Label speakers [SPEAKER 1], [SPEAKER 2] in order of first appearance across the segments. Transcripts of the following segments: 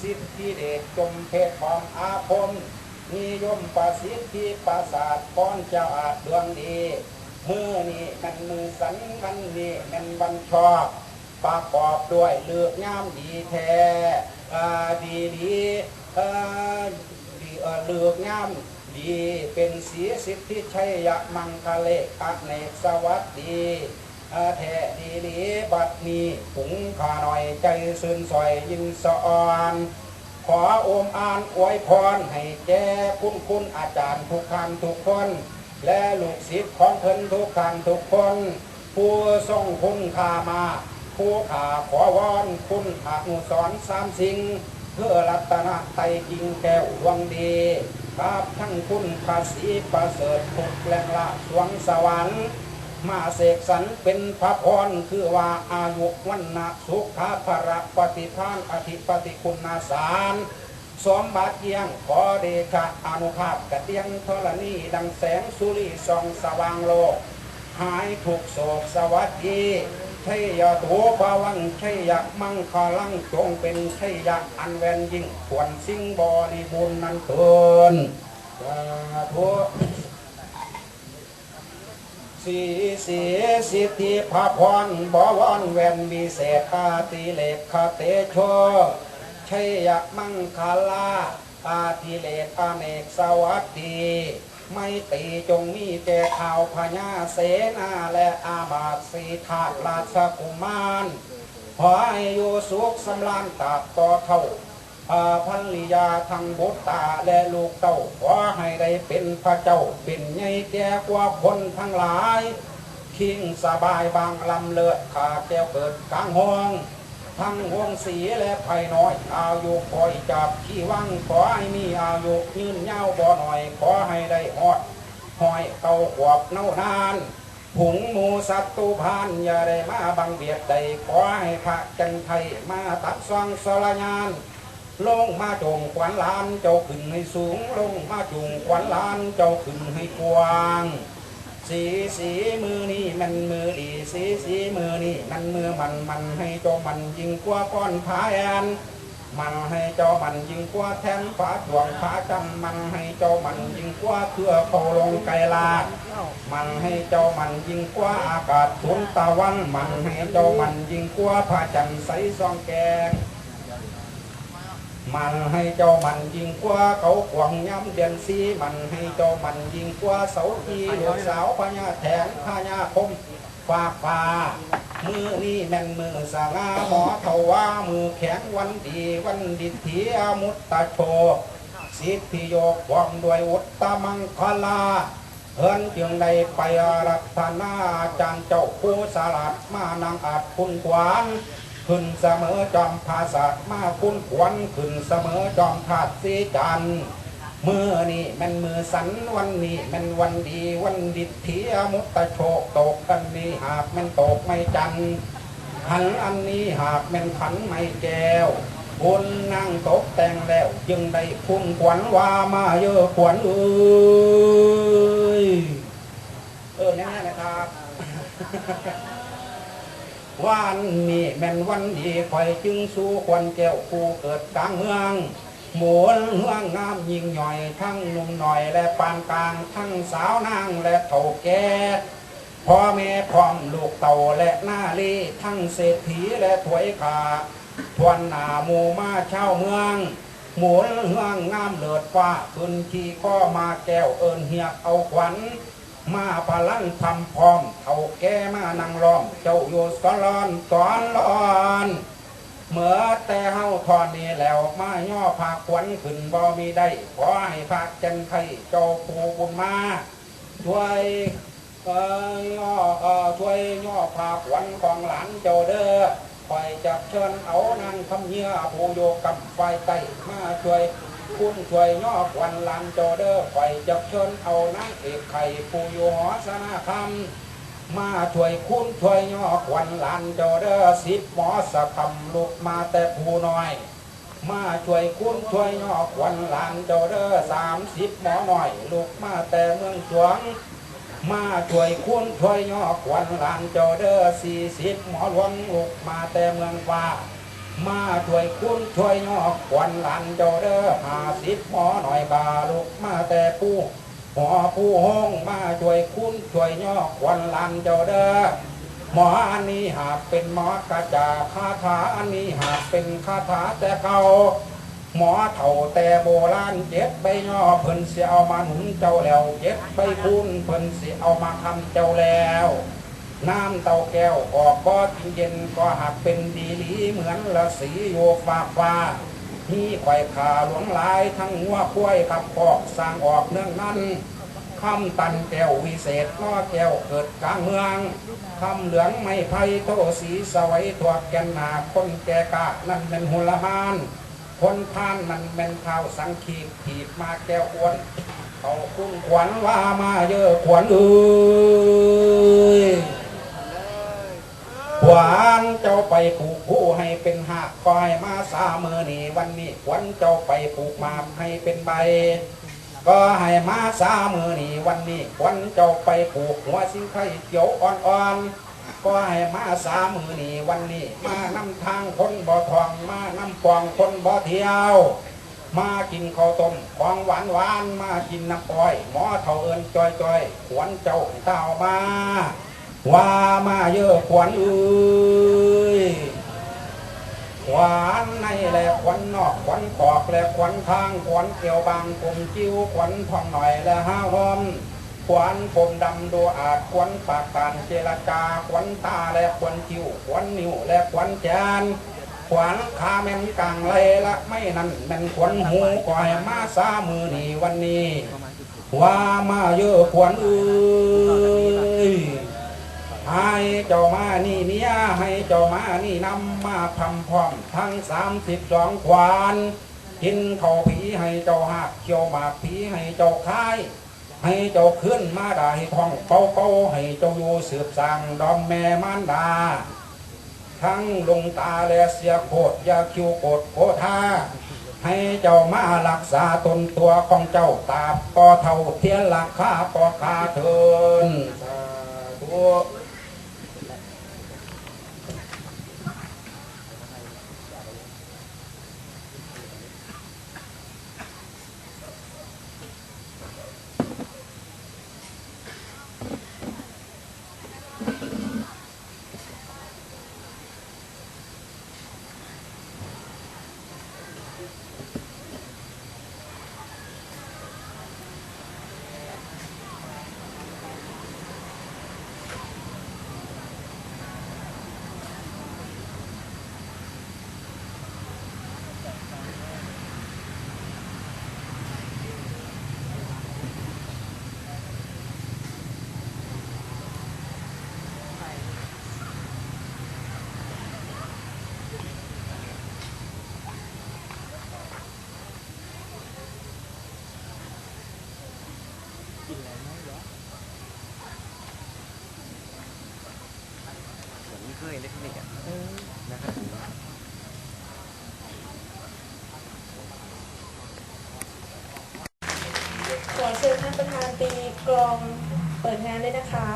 [SPEAKER 1] สิทธิเดชจมเพศพร้อมอาคมนิยมประสิทธิประสาทป้อนเจ้าอาดวงดีมือนี่มันมือสันมันนี่มันวันชอบประกอบด้วยเลือกงามดีแท้ดีดีเอ่อดีเออเลือกงามดีเป็นสีสิทธิชัยยะมังคเลกอเนกสวัสดีอาแท้ดีหลี บัดนี้หุงขาหน่อยใจซื่นสอยยินสะออน ขอโอมอ่านอวยพรให้แก่คุณคุณอาจารย์ทุกท่านทุกคน และลูกศิษย์ของเพิ่นทุกท่านทุกคน ผู้ทรงคุณค่ามา ผู้ขาขอวอนคุณอนุสรณ์สามสิ่งเพื่อรัตนไตรจริงแก้วดวงดีครับทั้งคุณภาษีประเสริฐทุกแรงละสวงสวรรค์ มาเสกสรรเป็นพระพรคือว่าอายุวันนะสุขาภระปฏิภาณอธิปฏิคุณนาสารสมบัติเยี่ยงขอเดชะอนุภาพกระเตียงธรณีดังแสงสุริส่องสว่างโลก หายทุกโศกสวัสดีชัยยะโถภาวังชัยยมังคลังจงเป็นชัยยอันแวนยิ่งควรสิ่งบริบูรณ์นั้นเกินสาธุ สีสีสิทธิพระพรบวรแวนวิเศษอาติเลกคาเตโชชัยยมังคลาอาติเลกอเนกสวัสดี ไม่ตีจงมีแก่ข่าวพญาเสนาและอาบาตสีธาตราชกุมารขอให้อยู่สุขสำราญตราบต่อเท่า อาพันลิยาทั้งบุตรตาและลูกเต้าขอให้ได้เป็นพระเจ้าเป็นใหญ่แก่กว่าคนทั้งหลาย คิงสบายบางลำเลิศขาแก้วเกิดกลางห้อง ทั้งวงสีและไผ่น้อยอายุคอยจับขี้วังขอให้มีอายุยืนยาวบ่หน่อย ขอให้ได้หอดหอยเต้าขวบเน่านานผงหมูสัตว์ตุพานอย่าได้มาบังเบียดใดขอให้พระจันไทยมาตัดสว่างสลายาน ลงมาจงขวัญลานเจ้าขึ้นให้สูง ลงมาจงขวัญลานเจ้าขึ้นให้กว้าง สีสีมือนี่มันมือดีสีสีมือนี่มันมือมันมันให้เจ้ามันยิ่งกว่าก้อนผาแอนมันให้เจ้ามันยิ่งกว่าแทนฟ้าดวงฟ้าจำมันให้เจ้ามันยิ่งกว่าเครือเขาลงไกลลาดมันให้เจ้ามันยิ่งกว่าอากาศทุนตะวัน มันให้เจ้ามันยิ่งกว่าพระจันทร์ใสซองแกง มันให้เจ้ามันยิงกว่าเขาขวางย้ำเดือนสีมันให้เจ้ามันยิงกว่าเสาทีลูกสาวพญาแถนพญาคมฝากฟ้ามือนี่แม่นมือสางาหมอเทว่า มือแข็งวันดีวันดิเทียมุตตะโชสิทธิโยกความด้วยอุตตมังคลาเฮินจึงได้ไปรัตนาอาจารย์เจ้าผู้สลัดมานางอาจคุณขวาน ขึ้นเสมอจอมภาษามาคุ้นขวัญขึ้นเสมอจอมธาตุสีจันทร์มือนี่แมันมือสันวันนี้แมันวันดีวันดิเทียมุตตะโชกตกกันนี้หากแมันตกไม่จันขันอันนี้หากแมันขันไม่แก้วบุญนั่งตกแต่งแล้ว จึงได้คุ้นขวัญว่ามาเยอะขวัญเอ้ยเออแน่ๆนะครับ วันนี้แม่นวันดีคอยจึงสู้ควันแก้วคู่เกิดกลางเมืองหมุนเฮืองงามยิ่งหน่อย ทั้งหนุ่มหน่อยและปานกลาง ทั้งสาวนางและเฒ่าแก่พ่อแม่พร้อมลูกเต่าและหน้าลีทั้งเศรษฐีและถวยขาทวนหนาหมูมาเช่าวเมือง หมุนเฮืองงามเลิศฟ้าขึ้นขี่ข้อมาแก้วเอินเหียกเอาขวัญ มาพลังทำพร้อมเท่าแก่มานั่งล้อมเจ้าอยู่สลอนตอนร้อนเมื่อแต่เฮาทอนนี้แล้วมาย่อผาขวัญขึ้นบ่มีได้ขอให้พระจันไทยเจ้าผู้บุญมาช่วยเอ่อย่อเอ่อช่วยย่อผาขวัญของหลานเจ้าเด้อคอยจับเชิญเอานางคำเหี้ยผู้โยกับไฟไตมาช่วย คุณช่วยย่อควันลานโจเดอร์ไฟจับเชิญเอานางเอกไข่ผู้อยู่หอสนาคำมาช่วยคุณช่วยย่อควันลานโจเดอร์สิบหมอสะคำลุกมาแต่ผู้น้อย มาช่วยคุณช่วยย่อควันลานโจเดอร์สามสิบหมอหน่อยลุกมาแต่เมืองสวงมาช่วยคุณช่วยย่อควันลานโจเดอร์สี่สิบหมอหลวงลุกมาแต่เมืองฟ้า มาช่วยคุณช่วยยอกควันหลานเจ้าเด้อหาสิบหมอหน่อยบาลูกมาแต่ผู้หมอผู้ห้องมาช่วยคุณช่วยยอกควันหลานเจ้าเด้อหมออันนี้หากเป็นหมอกระจาคาถาอันนี้หากเป็นคาถาแต่เก่าหมอเถ่าแต่โบราณเจ็ดใบย่อเพิ่นสิเอามาหนุนเจ้าแล้วเจ็ดใบคูณเพิ่นสิเอามาทำเจ้าแล้ว น้ำเตาแก้วออกบ่อกินเย็นก็หักเป็นดีหลีเหมือนละสีโยฟ้าฟ้ามีไข่ขาหลวงหลายทั้งหัวคุ้ยขับคอกสร้างออกเนื่องนั้นคำตันแก้ววิเศษน้อแก้วเกิดกลางเมืองคำเหลืองไม่ไพ่โตสีสวัยตัวแกนหนาคนแก่กะนั่นเป็นหุลมานคนพานมันเป็นเท้าสังขีดถีบมาแก้วอ้วนเขาคุ้งขวัญว่ามาเยอะขวัญเอ้ย หวานเจ้าไปปลูกผู้ให้เป็นหักคอยมาสามือนี่วันนี้วัญเจ้าไปปลูกมาให้เป็นใบ ก็ให้มาสามือนี่วันนี้วัญเจ้าไปปลูกหัวสิงไข่เขียวอ่อนๆก็ให้มาสามือนี่วันนี้ มานำทางคนบ่อทองมานำปองคนบ่อเที่ยว มากินข้าวต้มของหวานหวานมากินน้ำอ้อย หมอเท่าเอินจอยจอยๆขวัญเจ้าเต้ามา ว่ามาเยอะขวัญเอ้ยขวัญในแหละขวัญนอกขวัญขอกและขวัญทางขวัญเกี่ยวบางกลมจิ้วขวัญทองหน่อยและห้าหอมขวัญผมดำดูอาจขวัญปากการเจรจาขวัญตาและขวัญคิ้วขวัญนิ้วและขวัญแขนขวัญขาแม่นกลางไหลละไม่นั่นแม่นขวัญหูก่อยมาสามือนี่วันนี้ ว่ามาเยอะขวัญเอ้ย เจ้ามานี่เนี่ยให้เจ้ามานี่นำมาพำพร้อมทั้งสามสิบสองขวานกินข้าวผีให้เจ้าหักเขียวหมากผีให้เจ้าคายให้เจ้าขึ้นมาได้ท่องเป่าเป่าให้เจ้าอยู่สืบสั่งดอมแม่มารดา ทั้งลงตาและเสียโคตรยาคิวโกดโคธาให้เจ้ามารักษาตนตัวของเจ้าตาบก็เท่าเทียนราคาก็คาเทินสาธุ
[SPEAKER 2] ผมไม่เคยเล็กนิกอะนะครับ
[SPEAKER 3] ขอเชิญท่านประธานตีกลองเปิดงานด้วยนะคะ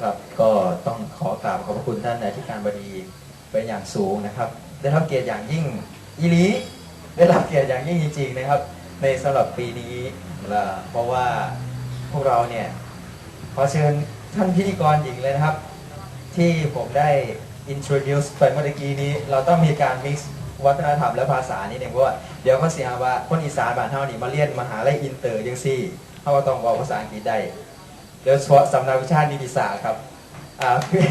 [SPEAKER 4] ครับก็ต้องขอกราบขอบพระคุณท่านอธิการบดีเป็นอย่างสูงนะครับ ได้รับเกียรติอย่างยิ่งอีหลีได้รับเกียรติอย่างยิ่งจริงๆนะครับ ในสำหรับปีนี้เพราะว่าพวกเราเนี่ย ขอเชิญท่านพิธีกรหญิงเลยนะครับ ที่ผมได้ introduce ไปเมื่อกี้นี้ เราต้องมีการ mix วัฒนธรรมและภาษานิดหนึ่งเพราะว่าเดี๋ยวเขาเสียหาว่าคนอีสานบ้านเท่านี้มาเรียนมหาลัยอินเตอร์ยังซี่เขาก็ต้องบอกภาษาอังกฤษได้โดยเฉพาะสำนักวิชานิติศาสตร์ครับอ่าพี่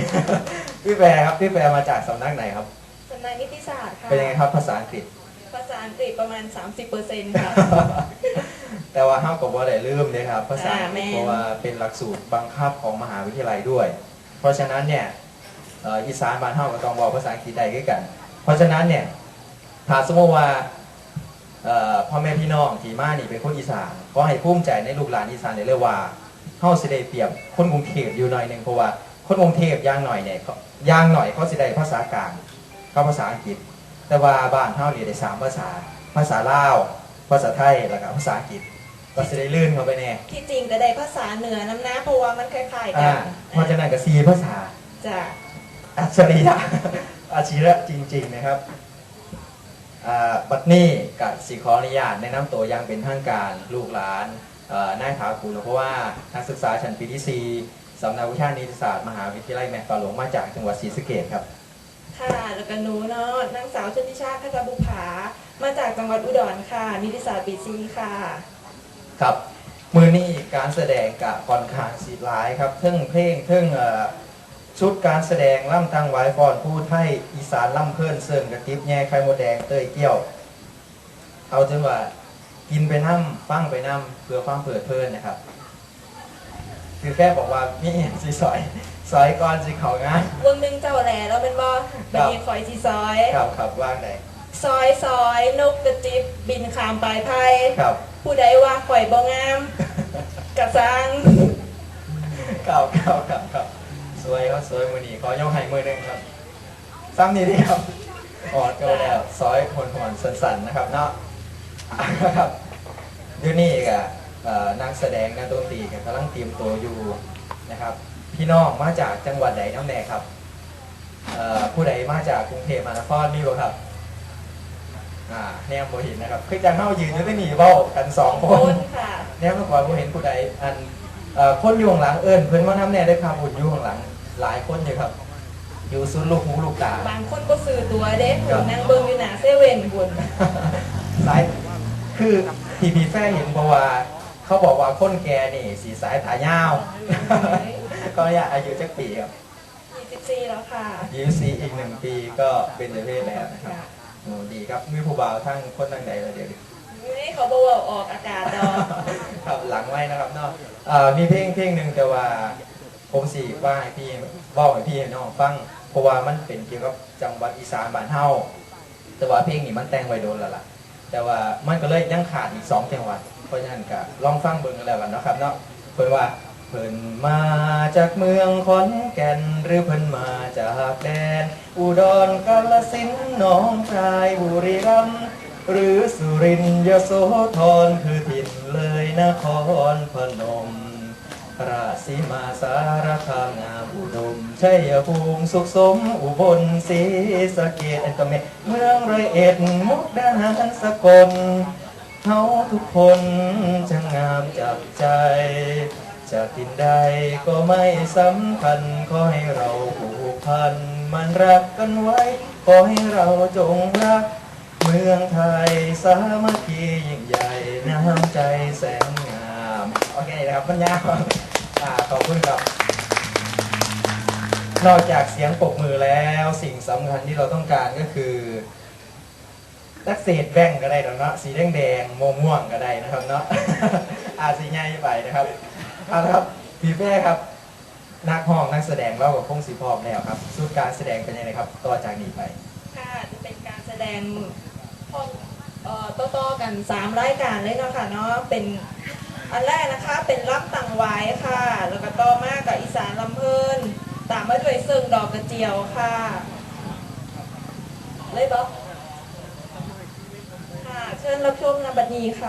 [SPEAKER 4] พี่แปรครับพี่แปรมาจากสำนักไหนครับ
[SPEAKER 3] สำนักนิติศาสตร์ค่ะ
[SPEAKER 4] เป็นยังไงครับภาษาอังกฤษ
[SPEAKER 3] ภาษาอังกฤษประมาณ 30%ค่ะ
[SPEAKER 4] แต่ว่าห้ามกับว่าได้ลืมเลยครับภาษาอังกฤษ
[SPEAKER 3] อ่าแม่น
[SPEAKER 4] เพราะว่าเป็นหลักสูตรบังคับของมหาวิทยาลัยด้วย เพราะฉะนั้นเนี่ยเอ่ออีสานบ้านเฮาก็ต้องบอกภาษาอังกฤษได้ด้วยกัน เพราะฉะนั้นเนี่ยถ้าสมมติว่าเอ่อพ่อแม่พี่น้องที่มานี่เป็นคนอีสานก็ให้ภูมิใจในลูกหลานอีสานได้เลยว่าเฮาสิได้เปรียบคนกรุงเทพอยู่หน่อยหนึงเพราะว่าคนกรุงเทพอย่างหน่อยเนี่ยเขาอย่างหน่อยเขาสิได้ภาษากลางกับภาษาอังกฤษ แต่ว่าบ้านเฮานี่ได้สามภาษาภภาษาลาว ภาษาไทยแล้วก็ภาษาอังกฤษก็จะได้ลื่นเข้าไปแน่
[SPEAKER 3] ที่จริงก็ได้ภาษาเหนือน้ำนะเพราะว่ามันคล้ายๆกั
[SPEAKER 4] อ่านเพราะฉะนั้นก็ซีภาษา
[SPEAKER 3] จ้ะ
[SPEAKER 4] อัจฉริยะ อาชีระจริง ๆนะครับอ่าบัดนี้กับสีขออนุญาตแนะนำตัวอย่างเป็นทางการลูกหลานเอ่อนายถากูลเพราะว่านักศึกษาชั้นปีที่4สำนักวิชานิติศาสตร์มหาวิทยาลัยแม่ฟ้าหลวงมาจากจังหวัดศรีสะเกษครับ
[SPEAKER 3] ค่ะแล้วก็หนูเนาะนางสาวชนทิชาติขจบุภา มาจากจังหวัดอุดรค่ะ นิติศาสตร์ปีซีค่ะ
[SPEAKER 4] ครับ มือนี้การแสดงกับค่อนข้างสีหลายครับเทึ่งเพลงเทึ่งเอ่อชุดการแสดงล่ำตั้งไว้ฟอนพูดให้อีสานล่ำเพื่อนเสริมกระติบแง่ไข่มดแดงเตยเกี้ยว เอาจนว่ากินไปน้ำฟังไปน้ำเพื่อความเปิดเพลินนะครับ คือแค่บอกว่ามีอหย่างสีสอยสอยก่อนสิเขางาน
[SPEAKER 3] วงหนึ่งเจ้าแหล่แล้วเป็นบอบันนี้คอยซีซอย
[SPEAKER 4] ครับครับว่างไหน
[SPEAKER 3] ซอยซอยนกกระจิบบินขามปลายไพ่
[SPEAKER 4] ครับ
[SPEAKER 3] ผู้ใดว่าข่อยบ่งาม กระซัง
[SPEAKER 4] ครับครับครับครับสวยครับสวยมือนี้ขอยกให้มือหนึ่งครับซ้ำนี้ดีครับออดก็แล้วซอยหนหอนๆสันๆนะครับเนาะครับเดี๋ยวนี้ก็เอ่อนักแสดงนักดนตรีก็กำลังเตรียมตัวอยู่นะครับ พี่น้องมาจากจังหวัดใดน้ำแน่ครับเอ่อผู้ใดมาจากกรุงเทพมหานครนี่บ่ครับ อ่าแนมโบเห็นนะครับคือจังเฮายืนอยู่ที่นี่เว้ากันสองค
[SPEAKER 3] คนนค่ะ
[SPEAKER 4] แนมกว่าบ่เห็นผู้ใดอันเอ่อคนอยู่ข้างหลังเอิ้นเพิ่นว่าน้ำแน่ได้ครับบุญอยู่ข้างหลัง หลายคนอยู่ครับ อยู่สุดลูกหูลูกตา
[SPEAKER 3] บางคนก็ซื้อตัวเด้
[SPEAKER 4] ครับ
[SPEAKER 3] นางเบิงอยู่หนาเซเว่นบุญ
[SPEAKER 4] สายคือทีพีแฟเห็นเพราะว่า เขาบอกว่าคนแกนี่ สีสายตายาว ก็อยากอายุจักปีครับ
[SPEAKER 3] 24แล้วค่ะ
[SPEAKER 4] ยูซีอีกหนึ่งปีก็เป็นเพศแล้วนะครับ โอ้ดีครับมีผู้บ่าวทั้งคนทั้งใดเลยเดี๋ยวนี้
[SPEAKER 3] ไม่เขาบอกว่าออกอากาศดอก
[SPEAKER 4] ครับหลังไว้นะครับเนาะเอ่อมีเพลงเพลงหนึ่งแต่ว่าผมสีว่าให้พี่บอกให้พี่ให้น้องฟังเพราะว่ามันเป็นเกี่ยวกับจังหวัดอีสานบ้านเฮาแต่ว่าเพลงนี้มันแต่งไว้โดนแล้วล่ะ แต่ว่ามันก็เลยยังขาดอีกสองจังหวัดเพราะฉะนั้นก็ลองฟังเบิ่งกันแล้วกันเนาะครับเนาะเพิ่นว่า เพิ่นมาจากเมืองขอนแก่น หรือเพิ่นมาจากแดน อุดรกาฬสินธุ์หนองคายบุรีรัมย์หรือสุรินทร์ยโสธรคือถิ่นเลยนครพนม ราชสีมาสารคามงามอุดมชัยภูมิสุขสมอุบลศรีสะเกษอันตเมเมืองร้อยเอ็ดมุกดาหารสกลเฮาทุกคนจะงามจับใจ จะกินใดก็ไม่สำคัญขอให้เราผูกพัน มันรักกันไว้ ขอให้เราจงรัก เมืองไทยสามัคคียิ่งใหญ่น้ำใจแสนงาม โอเคนะครับปัญญาอ่าขอบคุณครับนอกจากเสียงปรบมือแล้วสิ่งสำคัญที่เราต้องการก็คือตักเศษแบ่งก็ได้เนาะสีแดงแดงๆม่วงม่วงก็ได้นะครับเนาะอาสีใหญ่ไปนะครับ เอาละครับพี่แม่ครับ นักห้องนักแสดงเรากับพงศรีพร้อมแล้วครับสุดการแสดงเป็นยังไงครับ ต่อจากนี้ไป
[SPEAKER 3] ค่ะจะเป็นการแสดงห้องเอ่อต่อๆกัน3รายการเลยเนาะค่ะเนาะเป็นอันแรกนะคะเป็นรับตังไว้ค่ะ แล้วก็ต่อมากับอีสานลำเพลินตามมาด้วยเซิงดอกกระเจียวค่ะเลยบอกค่ะ เชิญรับชมนบัดนี้ค่ะ